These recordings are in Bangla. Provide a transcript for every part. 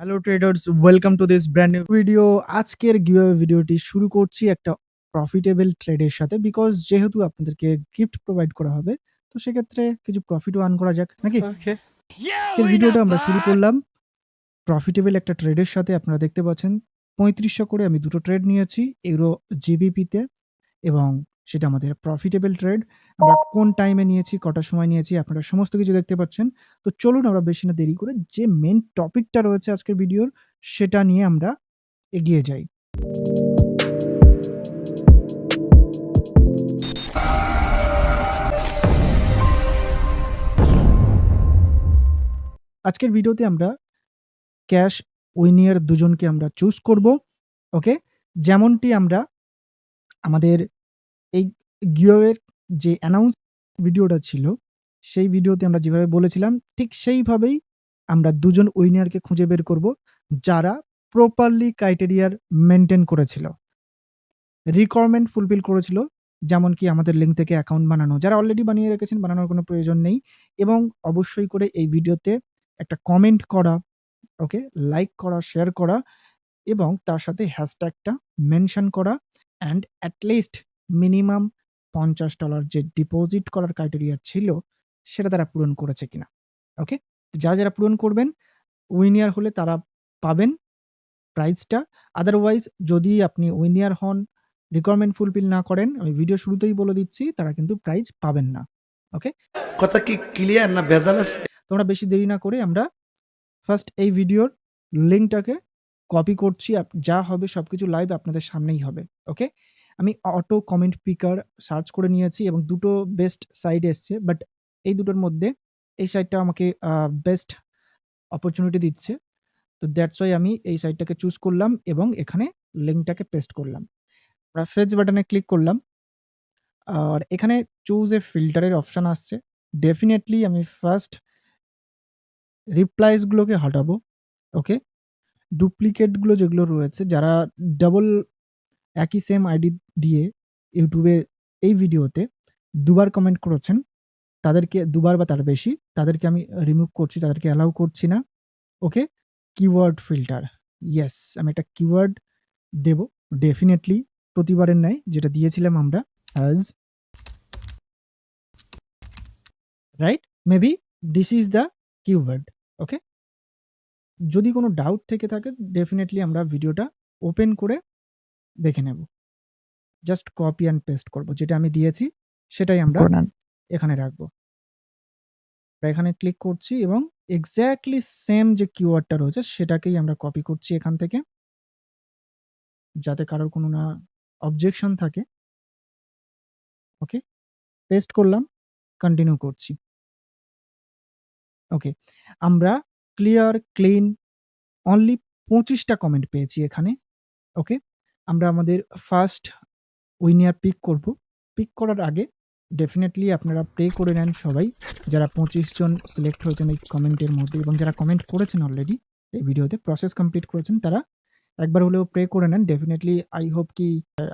Hello traders welcome to this brand new video আজকের গিভঅ্যাওয়ে ভিডিওটি শুরু করছি একটা প্রফিটেবল ট্রেডের সাথে বিকজ যেহেতু আপনাদেরকে গিফট প্রোভাইড করা হবে তো সেক্ষেত্রে কিছু প্রফিটও আর্ন করা যাক নাকি? ভিডিওটা আমরা শুরু করলাম। প্রফিটেবল একটা ট্রেডের সাথে আপনারা দেখতে পাচ্ছেন পঁয়ত্রিশশো করে আমি দুটো ট্রেড নিয়েছি ইউরো জিবিপিতে এবং সেটা আমাদের প্রফিটেবল ট্রেড আমরা কোন টাইমে নিয়েছি কটার সময় নিয়েছি, আপনারা সমস্ত কিছু দেখতে পাচ্ছেন। তো চলুন আমরা বেশি না দেরি করে যে মেন টপিকটা রয়েছে আজকের ভিডিওর, সেটা নিয়ে আমরা এগিয়ে যাই। আজকের ভিডিওতে আমরা ক্যাশ উইনিয়ার দুজনকে আমরা চুজ করব ওকে যেমনটি আমরা আমাদের গিওয়ের যে অ্যানাউন্স ভিডিওটা ছিল, সেই ভিডিওতে আমরা যেভাবে বলেছিলাম, ঠিক সেইভাবেই আমরা দুজন উইনারকে খুঁজে বের করব, যারা প্রপারলি ক্রাইটেরিয়ার মেনটেন করেছিল। রিকোয়ারমেন্ট ফুলফিল করেছিল, যেমন কি আমাদের লিঙ্ক থেকে অ্যাকাউন্ট বানানো। যারা অলরেডি বানিয়ে রেখেছেন, বানানোর কোনো প্রয়োজন নেই এবং অবশ্যই করে এই ভিডিওতে একটা কমেন্ট করা ওকে লাইক করা শেয়ার করা এবং তার সাথে হ্যাশট্যাগটা মেনশন করা অ্যান্ড অ্যাটলিস্ট মিনিমাম পঞ্চাশ ডলার যে ডিপোজিট করার ক্রাইটেরিয়া ছিল সেটা তারা পূরণ করেছে কিনা ওকে যারা যারা পূরণ করবেন উইনিয়ার হলে তারা পাবেন প্রাইজটা আদারওয়াইজ যদি আপনি উইনিয়ার হন রিকোয়ারমেন্ট ফুলফিল না করেন আমি ভিডিও শুরুতেই বলে দিচ্ছি তারা কিন্তু প্রাইজ পাবেন না ওকে কথা কি ক্লিয়ার না ভেজাল আছে? তোমরা বেশি দেরি না করে আমরা ফার্স্ট এই ভিডিওর লিঙ্কটাকে কপি করছি যা হবে সব কিছু লাইভ আপনাদের সামনেই হবে ওকে আমি অটো কমেন্ট পিকার সার্চ করে নিয়েছি এবং দুটো বেস্ট সাইড এসছে বাট এই দুটোর মধ্যে এই সাইডটা আমাকে বেস্ট অপরচুনিটি দিচ্ছে। তো দ্যাটস ওয়াই আমি এই সাইডটাকে চুজ করলাম এবং এখানে লিঙ্কটাকে পেস্ট করলাম। আমরা ফেজ বাটনে ক্লিক করলাম। আর এখানে চুজ এ ফিল্টারের অপশান আসছে। ডেফিনেটলি আমি ফার্স্ট রিপ্লাইসগুলোকে হটাবো ওকে ডুপ্লিকেটগুলো যেগুলো রয়েছে, যারা ডাবল একই সেম আইডি দিয়ে ইউটিউবে এই ভিডিওতে দুবার কমেন্ট করেছেন। তাদেরকে দুবার বা তার বেশি। তাদেরকে আমি রিমুভ করছি, তাদেরকে অ্যালাউ করছি না। ওকে কিওয়ার্ড ফিল্টার ইয়েস আমি একটা কিওয়ার্ড দেব। ডেফিনেটলি প্রতিবারের ন্যায় যেটা দিয়েছিলাম আমরা as right maybe this is the keyword okay যদি কোনো ডাউট থেকে থাকে ডেফিনেটলি আমরা ভিডিওটা ওপেন করে দেখে নেব। জাস্ট কপি অ্যান্ড পেস্ট করব। যেটা আমি দিয়েছি সেটাই আমরা এখানে রাখব। এখানে ক্লিক করছি এবং এক্স্যাক্টলি সেম যে কিওয়ার্ডটা রয়েছে সেটাকেই আমরা কপি করছি এখান থেকে। যাতে কারোর কোনো না অবজেকশন থাকে। ওকে পেস্ট করলাম কন্টিনিউ করছি। ওকে আমরা ক্লিয়ার ক্লিন অনলি পঁচিশটা কমেন্ট পেয়েছি এখানে। ওকে আমরা আমাদের ফার্স্ট উইনিয়ার পিক করব। পিক করার আগে ডেফিনেটলি আপনারা প্রে করে নেন সবাই। যারা পঁচিশ জন সিলেক্ট হয়েছেন এই কমেন্টের মধ্যে এবং যারা কমেন্ট করেছেন অলরেডি এই ভিডিওতে প্রসেস কমপ্লিট করেছেন, তারা একবার হলেও প্রে করে নেন। ডেফিনেটলি আই হোপ কি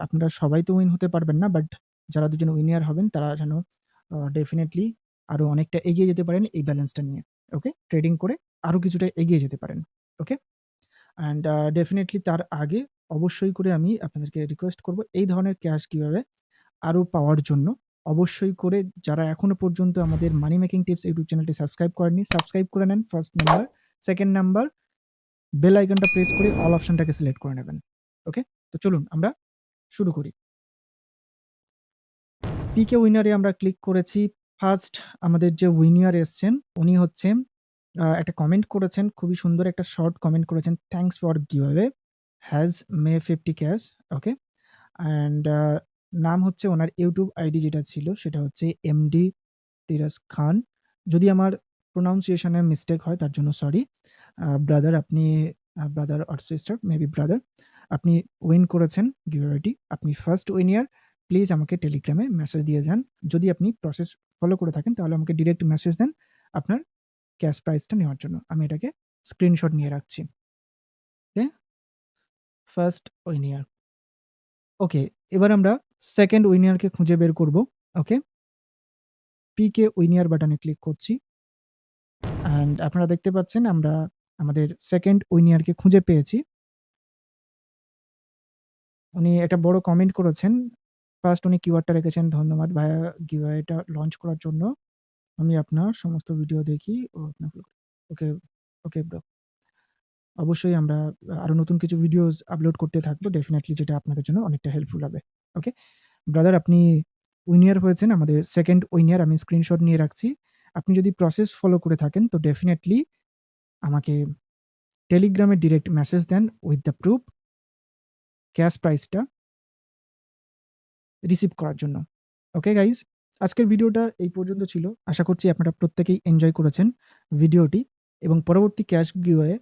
আপনারা সবাই তো উইন হতে পারবেন না বাট যারা দুজন উইনিয়ার হবেন, তারা যেন ডেফিনেটলি আরও অনেকটা এগিয়ে যেতে পারেন এই ব্যালেন্সটা নিয়ে ওকে ট্রেডিং করে আরও কিছুটা এগিয়ে যেতে পারেন ওকে অ্যান্ড ডেফিনেটলি তার আগে অবশ্যই করে আমি আপনাদেরকে রিকোয়েস্ট করব এই ধরনের ক্যাশ কীভাবে আরও পাওয়ার জন্য। অবশ্যই করে যারা এখনও পর্যন্ত আমাদের মানি মেকিং টিপস ইউটিউব চ্যানেলটি সাবস্ক্রাইব করেননি সাবস্ক্রাইব করে নেন first number second number bell আইকনটা প্রেস করে অল অপশনটাকে সিলেক্ট করে নেবেন ওকে তো চলুন আমরা শুরু করি। পিকে উইনারে আমরা ক্লিক করেছি। ফার্স্ট আমাদের যে উইনার এসছেন, উনি হচ্ছেন একটা কমেন্ট করেছেন, খুবই সুন্দর একটা শর্ট কমেন্ট করেছেন। Thanks for giveaway has may fifty cash okay and নাম হচ্ছে ওনার ইউটিউব আইডি যেটা ছিল, সেটা হচ্ছে এমডি তিরাস খান। যদি আমার প্রোনাউন্সিয়েশনে মিস্টেক হয়, তার জন্য সরি ব্রাদার আপনি brother or sister maybe brother আপনি উইন করেছেন গিভওয়েটি আপনি ফার্স্ট উইনিয়ার প্লিজ আমাকে টেলিগ্রামে মেসেজ দিয়ে যান। যদি আপনি প্রসেস ফলো করে থাকেন, তাহলে আমাকে ডিরেক্ট মেসেজ দেন আপনার ক্যাশ প্রাইসটা নেওয়ার জন্য। আমি এটাকে স্ক্রিনশট নিয়ে রাখছি। ফার্স্ট উইনিয়ার ওকে এবার আমরা সেকেন্ড উইনিয়ারকে খুঁজে বের করব ওকে পিকে উইনিয়ার বাটনে ক্লিক করছি অ্যান্ড আপনারা দেখতে পাচ্ছেন আমরা আমাদের 2nd উইনিয়ারকে খুঁজে পেয়েছি। উনি একটা বড় কমেন্ট করেছেন। ফার্স্ট উনি কিওয়ার্ডটা রেখেছেন, "ধন্যবাদ ভাইয়া গিভঅ্যাওয়েটা লঞ্চ করার জন্য। আমি আপনার সমস্ত ভিডিও দেখি ও আপনার ওকে, ওকে ব্রো। অবশ্যই আমরা আরও নতুন কিছু ভিডিওস আপলোড করতে থাকব ডেফিনিটলি যেটা আপনাদের জন্য অনেকটা হেল্পফুল হবে। ওকে? ব্রাদার আপনি উইনিয়ার হয়েছেন আমাদের 2nd উইনিয়ার আমি স্ক্রিনশট নিয়ে রাখছি। আপনি যদি প্রসেস ফলো করে থাকেন, তো ডেফিনিটলি আমাকে টেলিগ্রামে ডিরেক্ট মেসেজ দেন উইথ দ্য প্রুফ ক্যাশ প্রাইসটা রিসিভ করার জন্য। Okay guys? আজকের ভিডিওটা এই পর্যন্ত ছিল। আশা করছি আপনারা প্রত্যেকেই এনজয় করেছেন ভিডিওটি এবং পরবর্তী ক্যাশ গিভঅ্যাওয়ে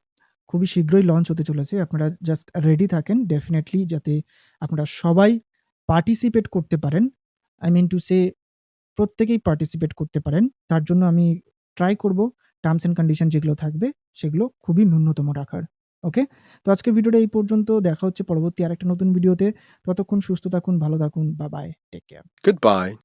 খুবই শীঘ্রই লঞ্চ হতে চলেছে। আপনারা জাস্ট রেডি থাকেন ডেফিনেটলি যাতে আপনারা সবাই পার্টিসিপেট করতে পারেন। আই মিন টু সে প্রত্যেকেই পার্টিসিপেট করতে পারেন। তার জন্য আমি ট্রাই করব টার্মস অ্যান্ড কন্ডিশন যেগুলো থাকবে সেগুলো খুবই ন্যূনতম রাখার। ওকে? তো আজকের ভিডিওটা এই পর্যন্ত। দেখা হচ্ছে পরবর্তী আরেকটা নতুন ভিডিওতে। ততক্ষণ সুস্থ থাকুন, ভালো থাকুন। বা বাই। Take care. Goodbye.